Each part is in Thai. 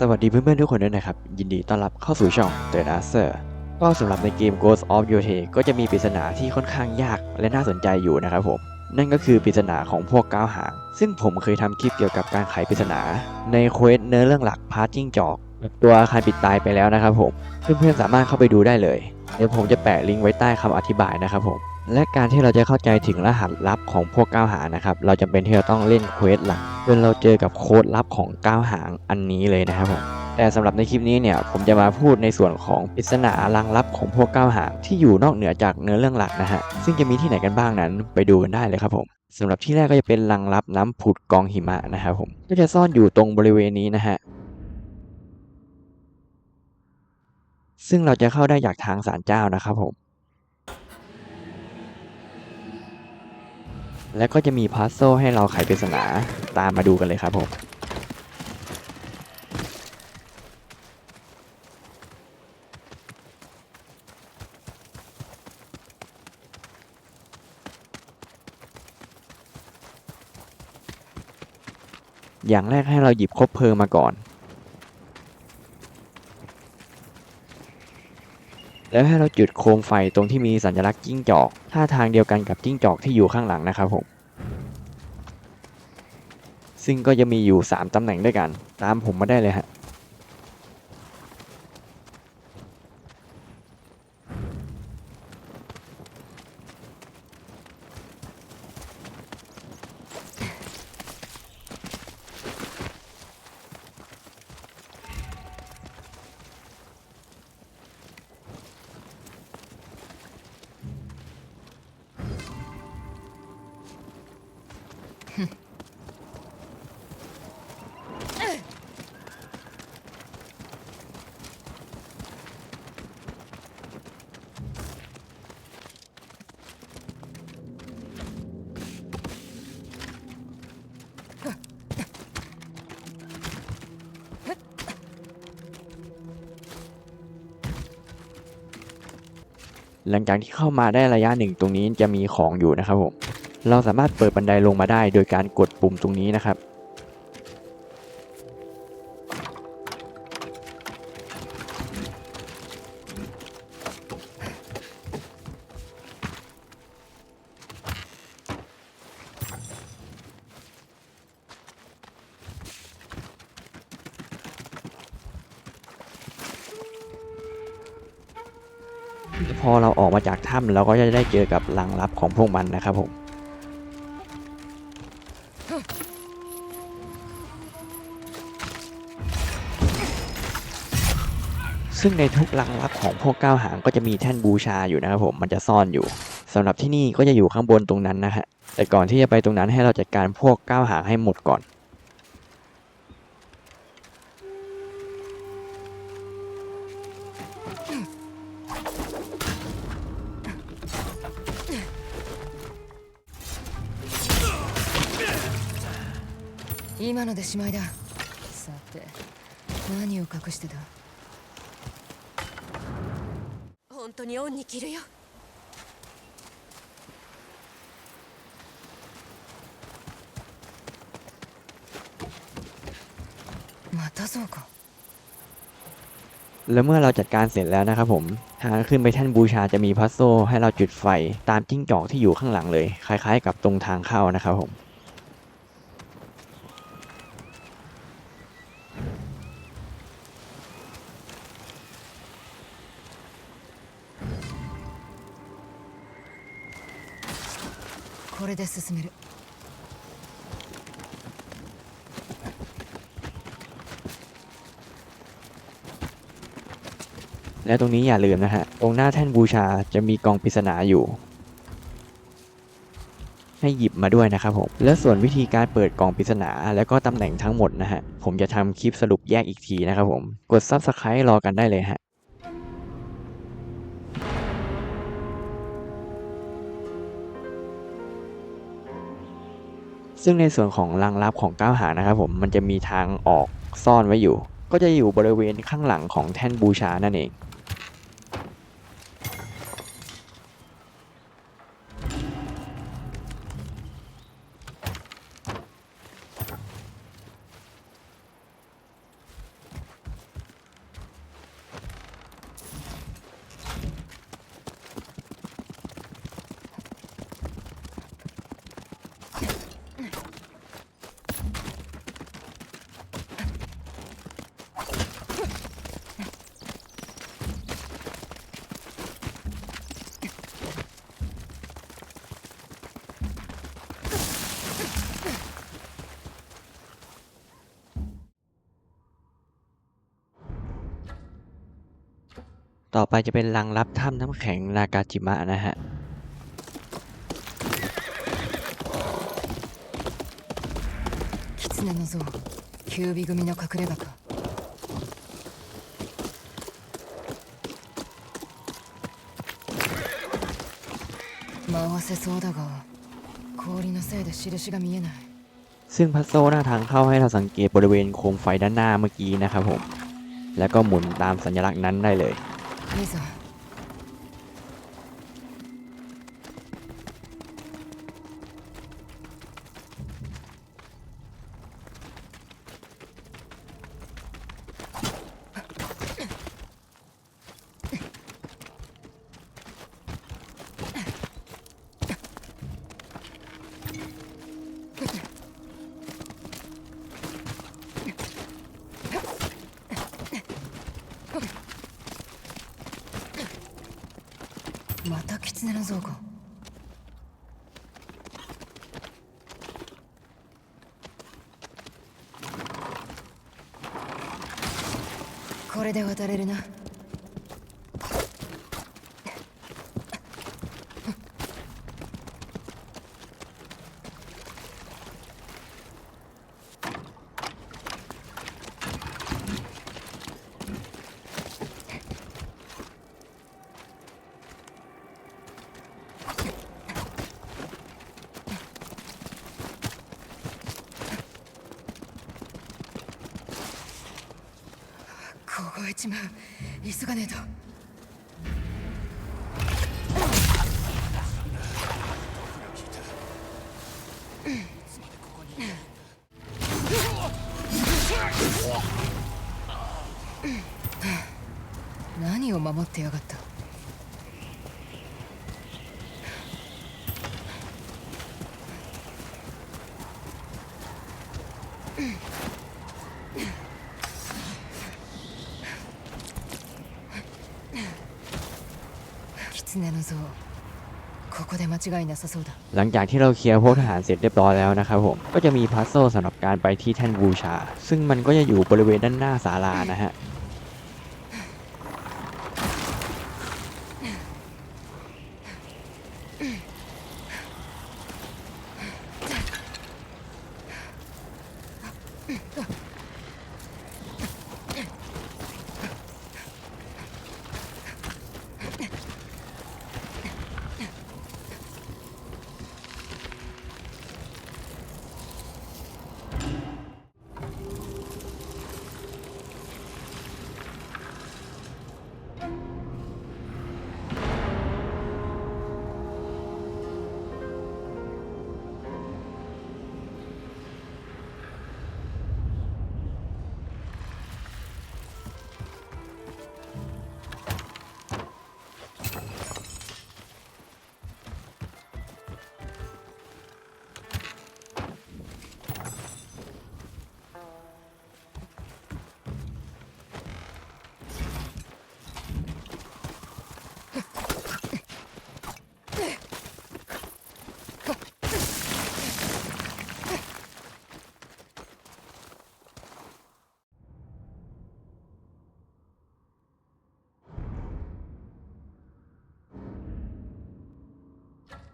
สวัสดีเพื่อนๆทุกคนด้วยนะครับ ยินดีต้อนรับเข้าสู่ช่อง The a s e r ก็สำหรับในเกม Ghost of Yotei ก็จะมีปริศนาที่ค่อนข้างยากและน่าสนใจอยู่นะครับผม นั่นก็คือปริศนาของพวกก้าวหาง ซึ่งผมเคยทำคลิปเกี่ยวกับการไขปริศนา ในเควสเนื้อเรื่องหลักพาร์ทจิ้งจอกตัวอาคารปิดตายไปแล้วนะครับผม เพื่อนๆสามารถเข้าไปดูได้เลย เดี๋ยวผมจะแปะลิงก์ไว้ใต้คำอธิบายนะครับผม และการที่เราจะเข้าใจถึงรหัสลับของพวกก้าวหางนะครับ เราจำเป็นที่จะต้องเล่นเควสหลักจนเราเจอกับโค้ดลับของก้าวหางอันนี้เลยนะครับผมแต่สำหรับในคลิปนี้เนี่ยผมจะมาพูดในส่วนของปริศนาลังลับของพวกก้าวหางที่อยู่นอกเหนือจากเนื้อเรื่องหลักนะฮะซึ่งจะมีที่ไหนกันบ้างนั้นไปดูกันได้เลยครับผมสำหรับที่แรกก็จะเป็นลังลับน้ำผุดกองหิมะนะครับผมก็จะซ่อนอยู่ตรงบริเวณนี้นะฮะซึ่งเราจะเข้าได้จากทางศาลเจ้านะครับผม แล้วก็จะมีพัซโซให้เราไขปริศนาตามมาดูกันเลยครับผมอย่างแรกให้เราหยิบคบเพลิงมาก่อน แล้วให้เราจุดโคมไฟตรงที่มีสัญลักษณ์จิ้งจอก ท่าทางเดียวกันกับจิ้งจอกที่อยู่ข้างหลังนะครับผม ซึ่งก็จะมีอยู่ 3ตำแหน่งด้วยกัน ตามผมมาได้เลยฮะ หลังจากที่เข้ามาได้ระยะหนึ่งตรงนี้จะมีของอยู่นะครับผมเราสามารถเปิดบันไดลงมาได้โดยการกดปุ่มตรงนี้นะครับ พอเราออกมาจากถ้ำเราก็จะได้เจอกับลังลับของพวกมันนะครับผมซึ่งในทุกลังลับของพวกก้าวหางก็จะมีแท่นบูชาอยู่นะครับผมมันจะซ่อนอยู่สำหรับที่นี่ก็จะอยู่ข้างบนตรงนั้นนะฮะแต่ก่อนที่จะไปตรงนั้นให้เราจัดการพวกก้าวหางให้หมดก่อน しまいださて何を隠してた本当に恩に着るよまたそうか แล้วเมื่อเราจัดการเสร็จแล้วนะครับผม ทางขึ้นไปแท่นบูชาจะมีพัซโซให้เราจุดไฟตามจิ้งจอกที่อยู่ข้างหลังเลย คล้ายๆ กับตรงทางเข้านะครับผม れで進める และตรงนี้อย่าลืมนะฮะ ตรงหน้าแท่นบูชาจะมีกล่องปริศนาอยู่ ให้หยิบมาด้วยนะครับผม และส่วนวิธีการเปิดกล่องปริศนา แล้วก็ตำแหน่งทั้งหมดนะฮะ ผมจะทำคลิปสรุปแยกอีกทีนะครับผม กด Subscribe รอกันได้เลยฮะ ซึ่งในส่วนของรังลับของก้าวหานะครับผมมันจะมีทางออกซ่อนไว้อยู่ ก็จะอยู่บริเวณข้างหลังของแท่นบูชานั่นเอง ต่อไปจะเป็นรังรับถ้ำน้ำแข็งนากาจิมะนะฮะ 狐の像キュービ組の隠れ家か回せそうだが氷のせいで印が見えない ซึ่งพัซโซหน้าทางเข้าให้เราสังเกตบริเวณโคมไฟด้านหน้าเมื่อกี้นะครับผม แล้วก็หมุนตามสัญลักษณ์นั้นได้เลย 아니서 これで渡れるな。ちまう急がねえと。 狐の像ここで間違いなさそうだ หลังจากที่เราเคลียร์พวกทหารเสร็จเรียบร้อยแล้วนะครับผม ก็จะมีพัซโซลสำหรับการไปที่แท่นบูชา ซึ่งมันก็จะอยู่บริเวณด้านหน้าศาลานะฮะ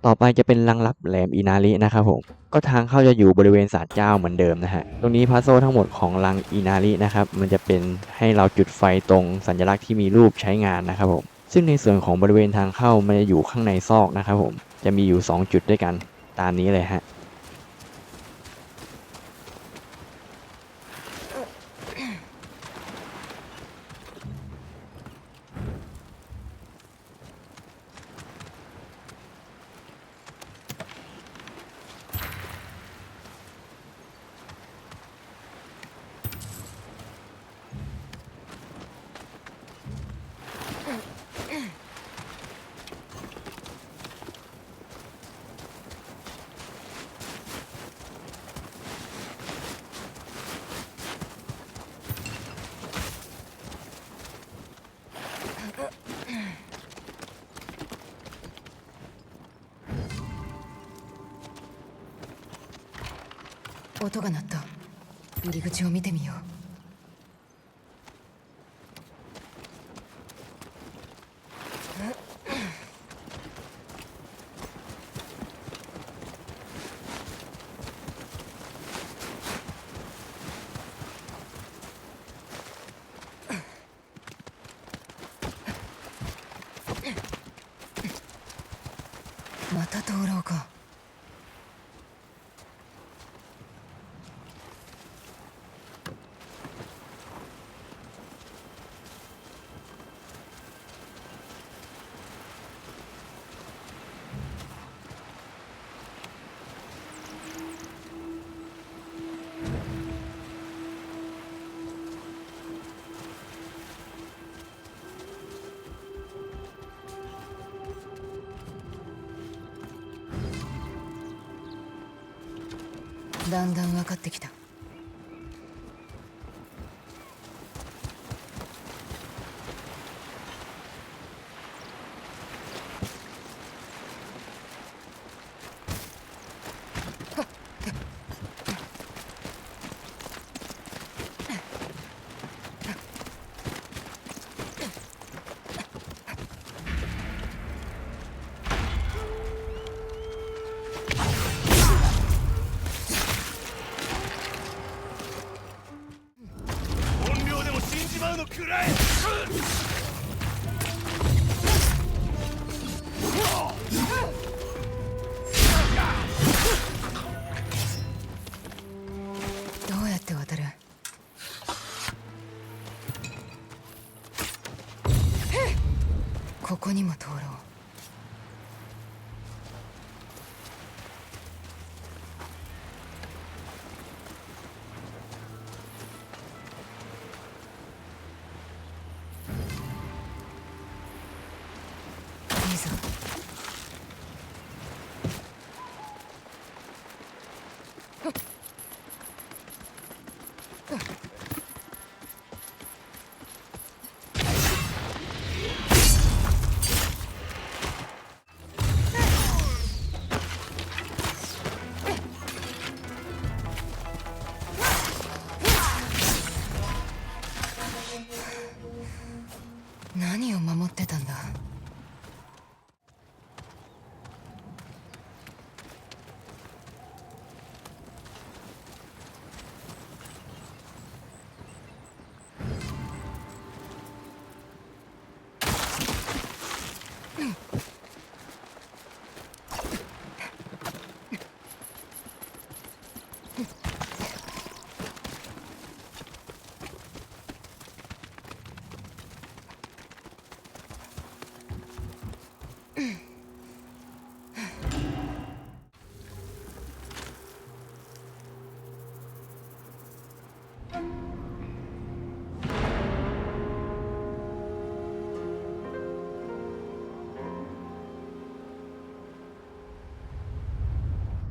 ต่อไปจะเป็นลังลับแหลมอินารินะครับผม ก็ทางเข้าจะอยู่บริเวณศาลเจ้าเหมือนเดิมนะฮะ ตรงนี้พาโซทั้งหมดของลังอินารินะครับ มันจะเป็นให้เราจุดไฟตรงสัญลักษณ์ที่มีรูปใช้งานนะครับผม ซึ่งในส่วนของบริเวณทางเข้ามันจะอยู่ข้างในซอกนะครับผม จะมีอยู่ 2 จุดด้วยกัน ตามนี้เลยฮะ 音が鳴った。入り口を見てみよう。だんだん分かってきた。是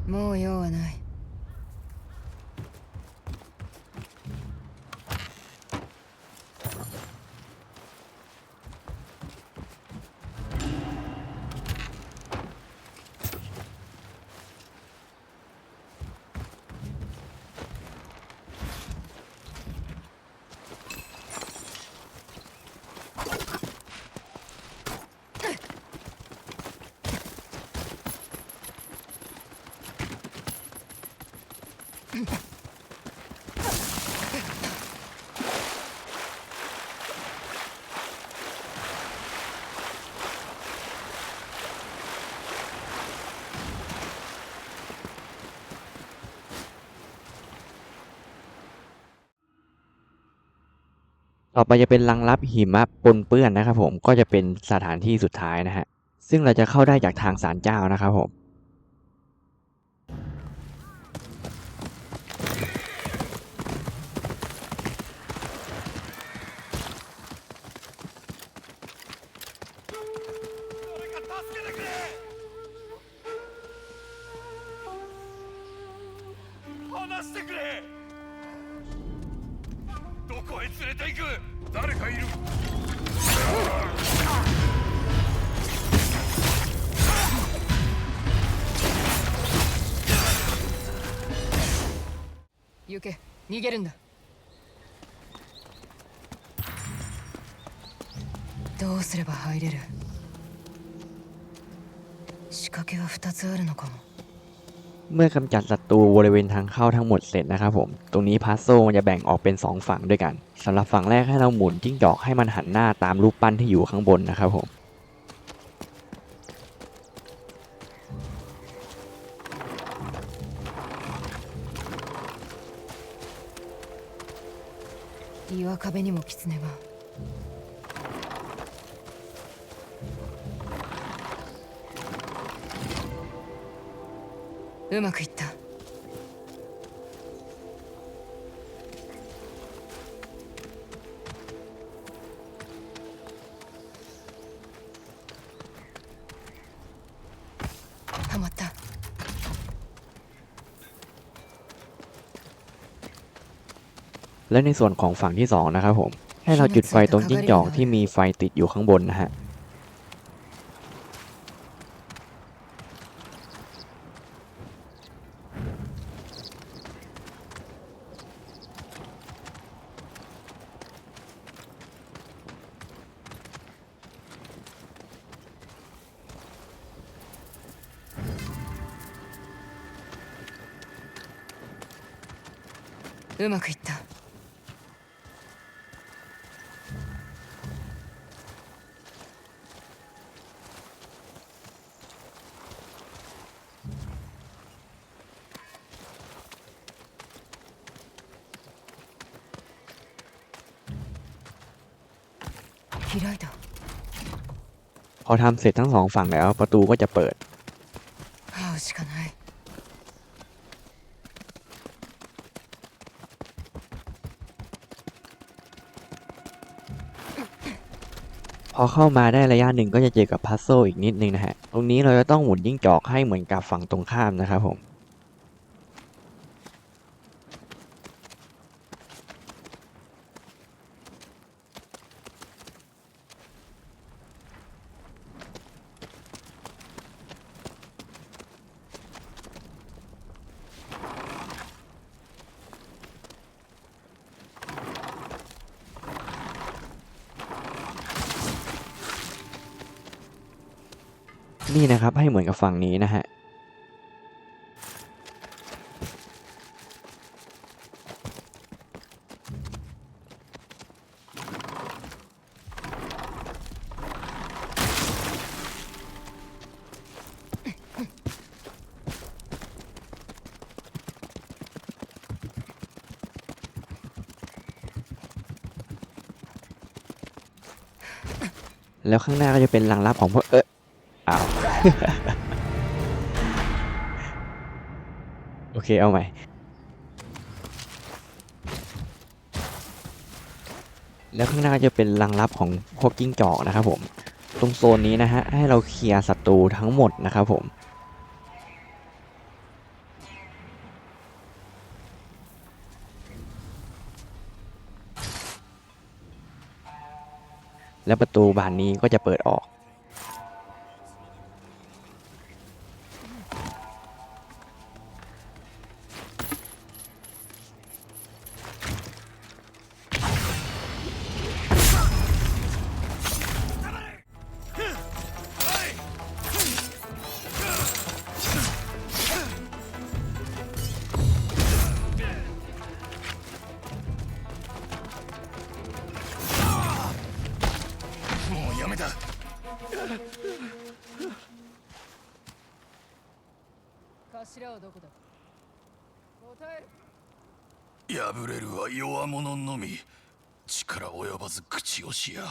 もう用はない。 ต่อไปจะเป็นรังลับหิมะปนเปื้อนนะครับผมก็จะเป็นสถานที่สุดท้ายนะฮะซึ่งเราจะเข้าได้จากทางศาลเจ้านะครับผม เมื่อกำจัดศัตรูบริเวณทางเข้าทั้งหมดเสร็จนะครับผม ตรงนี้พาโซมัจะแบ่งออกเป็น 2 ฝั่งด้วยกันสำหรับฝั่งแรกให้เราหมุนจิ้งจอกให้มันหันหน้าตามรูปปั้นที่อยู่ข้างบนนะครับผม岩壁にも狐がうまくいったはまった และในส่วนของฝั่งที่สองนะครับผม ให้เราจุดไฟตรงจิ้งจอกที่มีไฟติดอยู่ข้างบนนะฮะ うまくいった開いた พอทำเสร็จทั้งสองฝั่งแล้วประตูก็จะเปิด อเข้ามาได้ระยะหนึ่งก็จะเจอกับพัซโซอีกนิดนึงนะฮะ ตรงนี้เราจะต้องหมุนยิ่งจอกให้เหมือนกับฝั่งตรงข้ามนะครับผม นี่นะครับ ให้เหมือนกับฝั่งนี้นะฮะแล้วข้างหน้าก็จะเป็นรังลับของพวกเออ โอเคเอาใหม่ แล้วข้างหน้าจะเป็นรังลับของพวกกิ้งจอกนะครับผม ตรงโซนนี้นะฮะ ให้เราเคลียร์ศัตรูทั้งหมดนะครับผมและประตูบานนี้ก็จะเปิดออก Thank you. 破れるは弱者のみ。力及ばず口惜しや。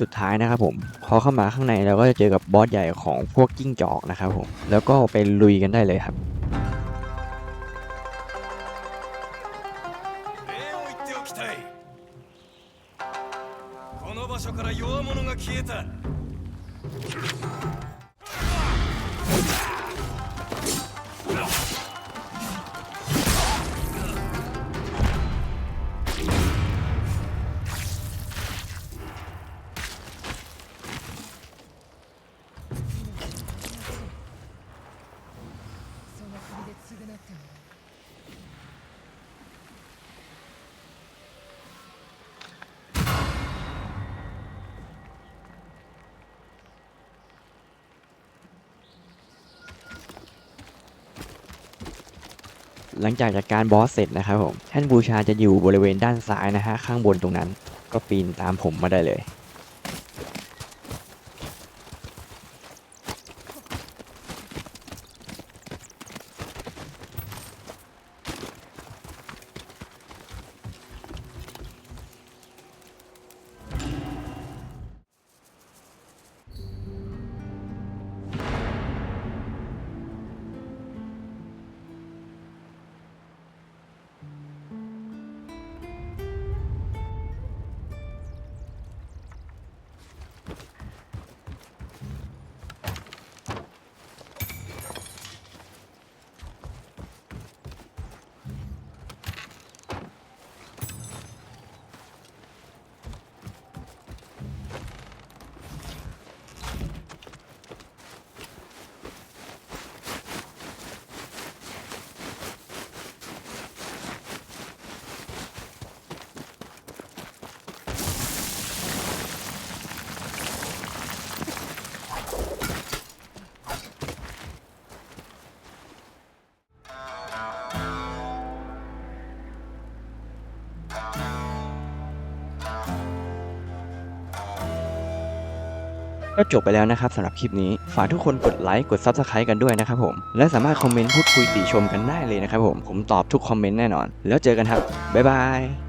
สุดท้ายนะครับผมพอเข้ามาข้างในเราก็จะเจอกับบอสใหญ่ของพวกกิ้งจอกนะครับผมแล้วก็ไปลุยกันได้เลยครับ หลังจากจัดการบอสเสร็จนะครับผมแท่นบูชาจะอยู่บริเวณด้านซ้ายนะฮะข้างบนตรงนั้น ก็ปีนตามผมมาได้เลย ก็จบไปแล้วนะครับสำหรับคลิปนี้ ฝากทุกคนกดไลค์กด Subscribe กันด้วยนะครับผม และสามารถคอมเมนต์พูดคุยติชมกันได้เลยนะครับผม ผมตอบทุกคอมเมนต์แน่นอน แล้วเจอกันครับ บ๊ายบาย